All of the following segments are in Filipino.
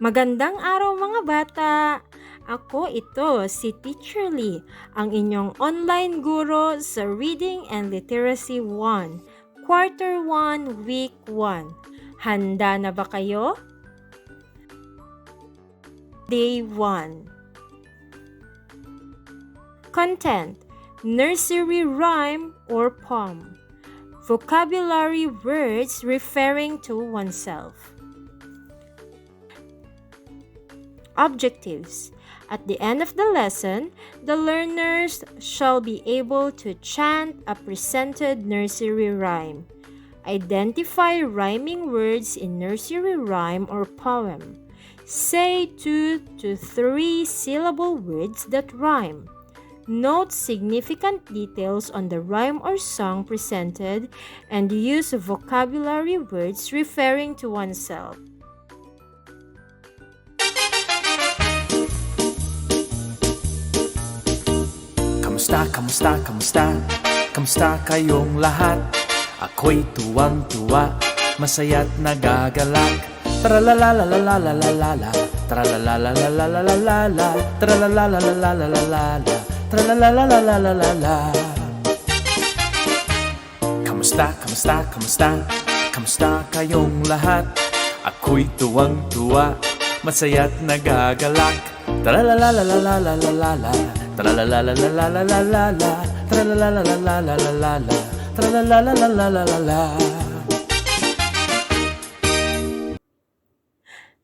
Magandang araw mga bata! Ako ito, si Teacher Lee, ang inyong online guro sa Reading and Literacy 1, Quarter 1, Week 1. Handa na ba kayo? Day 1 Content Nursery rhyme or poem Vocabulary words referring to oneself Objectives At the end of the lesson, the learners shall be able to chant a presented nursery rhyme. Identify rhyming words in nursery rhyme or poem. Say two to three syllable words that rhyme. Note significant details on the rhyme or song presented and use vocabulary words referring to oneself. Kamusta, kamusta, kamusta? Kamusta kayong lahat? Ako'y tuwang-tuwa, masaya't nagagalak Tralalalalalalala, tralalalalalalala, tralalalalalalala, tralalalalalalala Kamusta, kamusta, kamusta? Kamusta kayong lahat? Ako'y tuwang-tuwa, masaya't nagagalak Tralalalalalalala, tralalalalalalala, tralalalalalalala, tralalalalalalala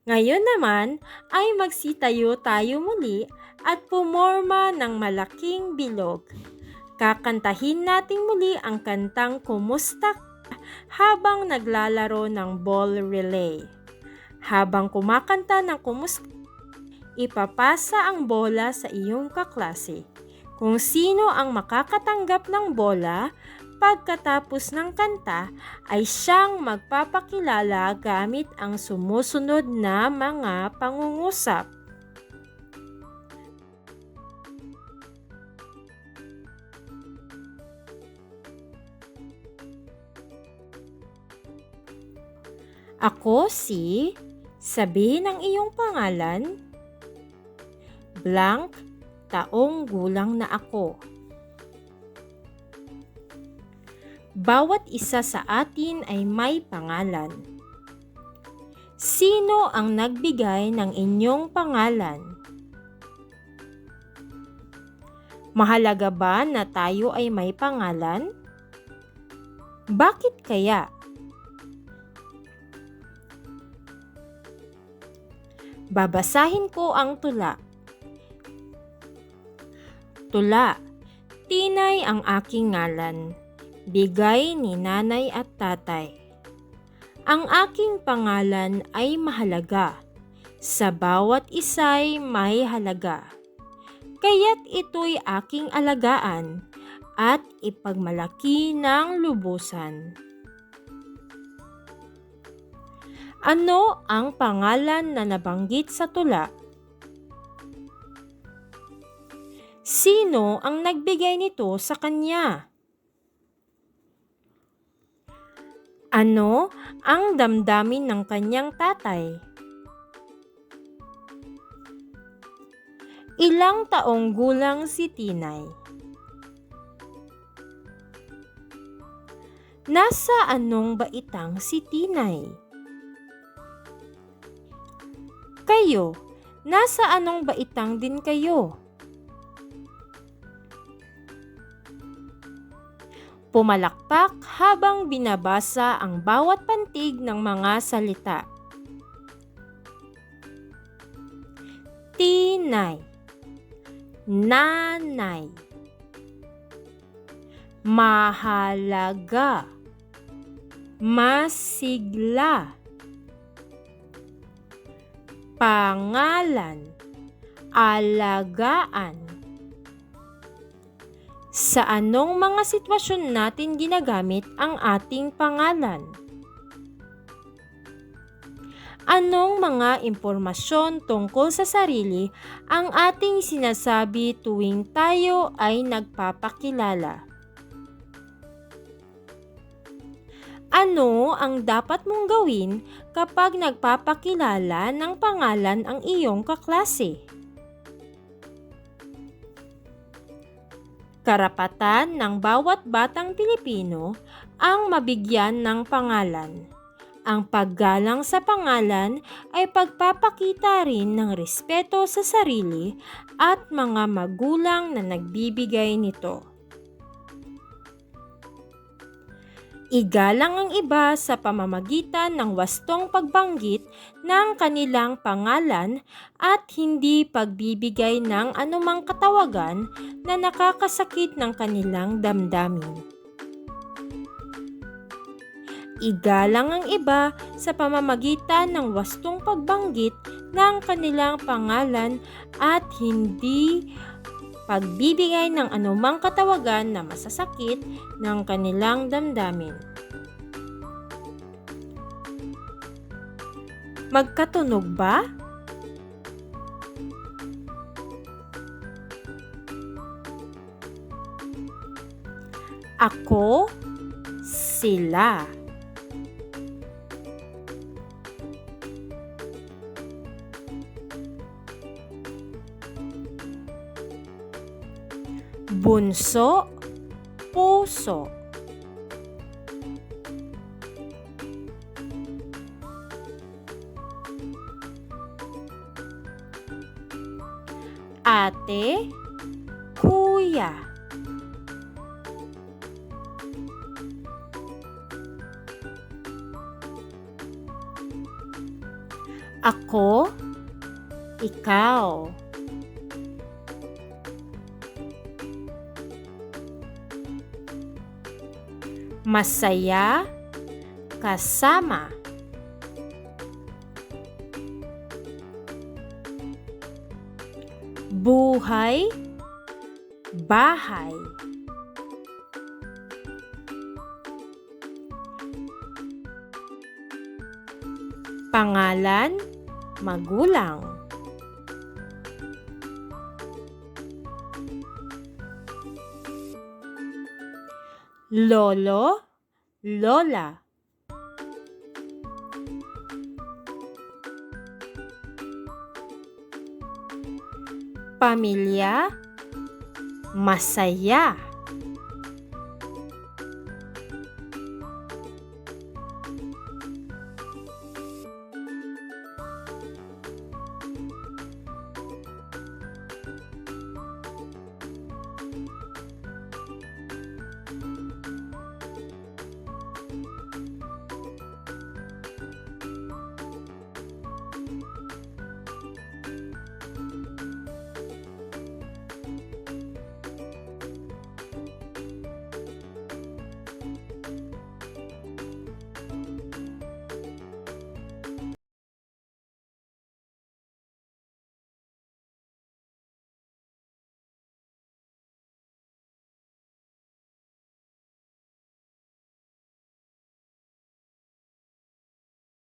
Ngayon naman ay magsitayo tayo muli at pumorma ng malaking bilog. Kakantahin natin muli ang kantang Kumusta habang naglalaro ng ball relay. Habang kumakanta ng kumusta, ipapasa ang bola sa iyong kaklase. Kung sino ang makakatanggap ng bola pagkatapos ng kanta ay siyang magpapakilala gamit ang sumusunod na mga pangungusap. Ako si, sabihin ang iyong pangalan, blank, taong gulang na ako. Bawat isa sa atin ay may pangalan. Sino ang nagbigay ng inyong pangalan? Mahalaga ba na tayo ay may pangalan? Bakit kaya? Babasahin ko ang tula. Tula, Tinay ang aking ngalan, bigay ni nanay at tatay. Ang aking pangalan ay mahalaga, sa bawat isa'y may halaga. Kaya't ito'y aking alagaan at ipagmalaki ng lubusan. Ano ang pangalan na nabanggit sa tula? Sino ang nagbigay nito sa kanya? Ano ang damdamin ng kanyang tatay? Ilang taong gulang si Tinay? Nasa anong baitang si Tinay? Kayo, nasa anong baitang din kayo? Pumalakpak habang binabasa ang bawat pantig ng mga salita. Tinay. Nanay. Mahalaga. Masigla. Pangalan. Alagaan Sa anong mga sitwasyon natin ginagamit ang ating pangalan? Anong mga impormasyon tungkol sa sarili ang ating sinasabi tuwing tayo ay nagpapakilala? Ano ang dapat mong gawin kapag nagpapakilala ng pangalan ang iyong kaklase? Karapatan ng bawat batang Pilipino ang mabigyan ng pangalan. Ang paggalang sa pangalan ay pagpapakita rin ng respeto sa sarili at mga magulang na nagbibigay nito. Igalang ang iba sa pamamagitan ng wastong pagbanggit ng kanilang pangalan at hindi pagbibigay ng anumang katawagan na nakakasakit ng kanilang damdamin. Igalang ang iba sa pamamagitan ng wastong pagbanggit ng kanilang pangalan at hindi pagbibigay ng anumang katawagan na masasakit ng kanilang damdamin. Magkatunog ba? Ako, sila. Bunso, puso. Ate, kuya. Ako, ikaw. Masaya kasama. Buhay, bahay. Pangalan, magulang. Lolo, lola. Pamilya, masaya.